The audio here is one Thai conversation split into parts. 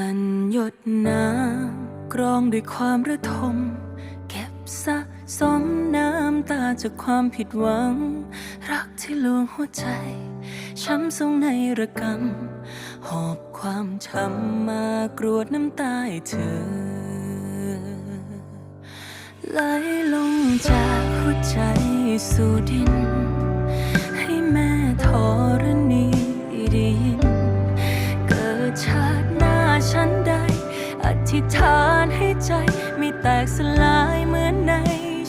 ลั่นหยดน้ำกรองด้วยความระทม เก็บสะสมน้ำตาจากความผิดหวัง รักที่ลวงหัวใจ ช้ำทรงในระกำหอบความช้ำมากรวดน้ำตาเธอไหลลงจากหัวใจสู่ดิน ธิษฐานให้ใจ ไม่แตกสลายเหมือนใน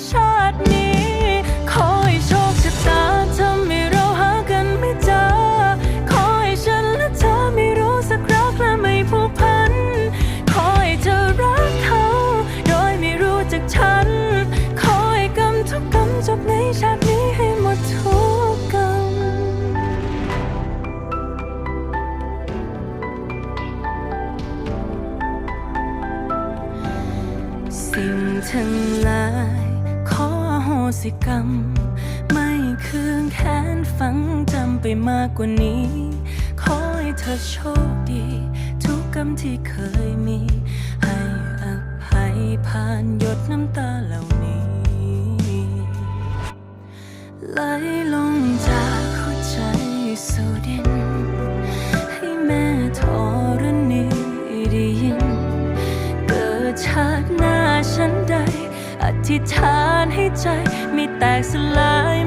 ชาตินี้ สิ่งทั้งหลาย ขอโหสิกรรม ไม่คืนแค้นฝังจำไปมากกว่านี้ ขอให้เธอโชคดี ทุกกรรมที่เคยมี ให้อภัยผ่านหยดน้ำตาเหล่านี้ ไหลลงจากหัวใจสู่ดิน ที่ฐานให้ใจไม่แตกสลาย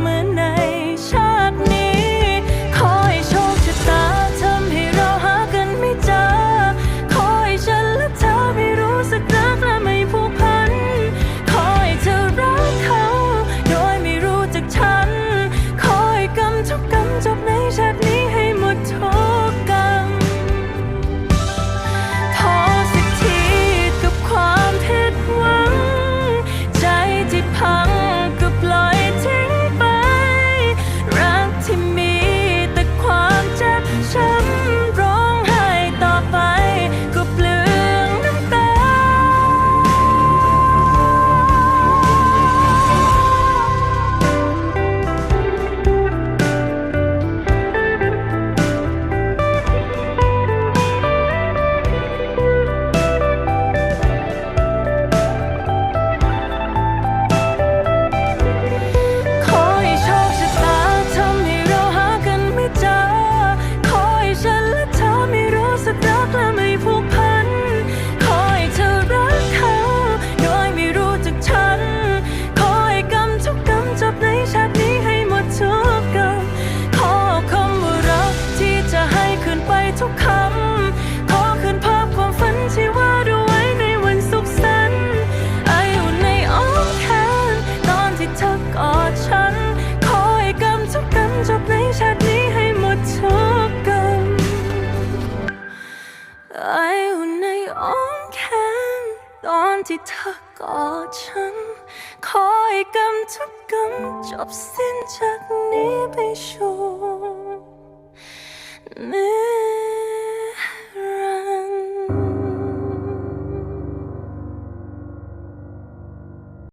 ที่เธอกอดฉันคอยกรรทุกกำจบสิ้นจากนี้ไปชั่ว